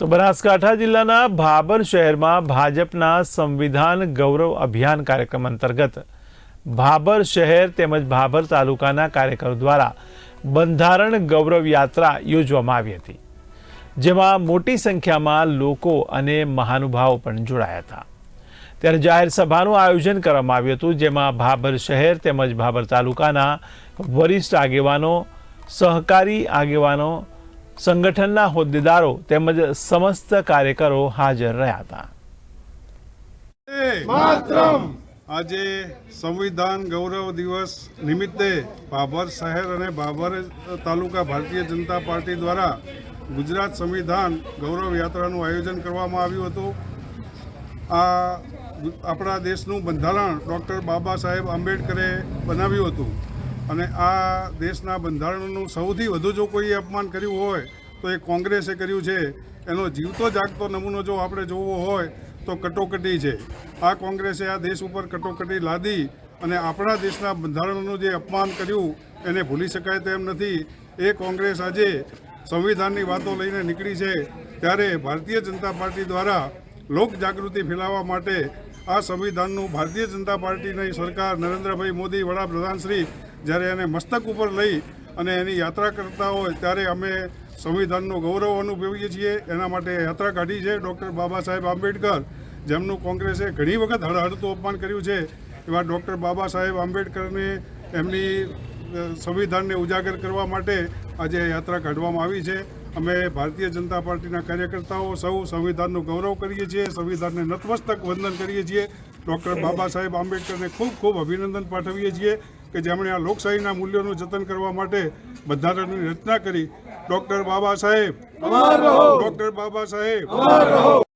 તો બનાસકાંઠા જિલ્લાના ભાબર શહેરમાં ભાજપના સંવિધાન ગૌરવ અભિયાન કાર્યક્રમ અંતર્ગત ભાબર શહેર તેમજ ભાભર તાલુકાના કાર્યકરો દ્વારા બંધારણ ગૌરવ યાત્રા યોજવામાં આવી હતી, જેમાં મોટી સંખ્યામાં લોકો અને મહાનુભાવો પણ જોડાયા હતા. ત્યારે જાહેર સભાનું આયોજન કરવામાં આવ્યું હતું, જેમાં ભાભર શહેર તેમજ ભાભર તાલુકાના વરિષ્ઠ આગેવાનો, સહકારી આગેવાનો સંગઠનના હોદ્દેદારો તેમજ સમસ્ત કાર્યકરો હાજર રહ્યા હતા. આજે સંવિધાન ગૌરવ દિવસ નિમિત્તે બાબર શહેર અને બાબર તાલુકા ભારતીય જનતા પાર્ટી દ્વારા ગુજરાત સંવિધાન ગૌરવ યાત્રાનું આયોજન કરવામાં આવ્યું હતું. આ આપણા દેશનું બંધારણ ડૉક્ટર બાબા સાહેબ આંબેડકરે બનાવ્યું હતું. અને આ દેશના બંધારણનું સૌથી વધુ જો કોઈએ અપમાન કર્યું હોય, તો એ કોંગ્રેસે કર્યું છે. એનો જીવતો જાગતો નમૂનો જો આપણે જોવો હોય, તો કટોકટી છે. આ કોંગ્રેસે આ દેશ ઉપર કટોકટી લાદી અને આપણા દેશના બંધારણનું જે અપમાન કર્યું, એને ભૂલી શકાય તેમ નથી. એ કોંગ્રેસ આજે સંવિધાનની વાતો લઈને નીકળી છે, ત્યારે ભારતીય જનતા પાર્ટી દ્વારા લોક જાગૃતિ ફેલાવવા માટે આ સંવિધાનનું ભારતીય જનતા પાર્ટીની સરકાર નરેન્દ્રભાઈ મોદી વડાપ્રધાન શ્રી જ્યારે એને મસ્તક ઉપર લઈ અને એની યાત્રા કરતા હોય ત્યારે અમે સંવિધાનનો ગૌરવ અનુભવીએ છીએ. એના માટે યાત્રા કાઢી છે ડૉક્ટર બાબા સાહેબ આંબેડકર, જેમનું કોંગ્રેસે ઘણી વખત હળહળતું અપમાન કર્યું છે. એવા ડૉક્ટર બાબા સાહેબ આંબેડકરને એમની સંવિધાનને ઉજાગર કરવા માટે આજે યાત્રા કાઢવામાં આવી છે. અમે ભારતીય જનતા પાર્ટીના કાર્યકર્તાઓ સૌ સંવિધાનનું ગૌરવ કરીએ છીએ, સંવિધાનને નતમસ્તક વંદન કરીએ છીએ. ડૉક્ટર બાબા સાહેબ આંબેડકરને ખૂબ ખૂબ અભિનંદન પાઠવીએ છીએ. કે જેમણે આ લોકશાહીના મૂલ્યોનું જતન કરવા માટે બંધારણની રચના કરી. ડૉક્ટર બાબા સાહેબ. ડૉક્ટર બાબા સાહેબ.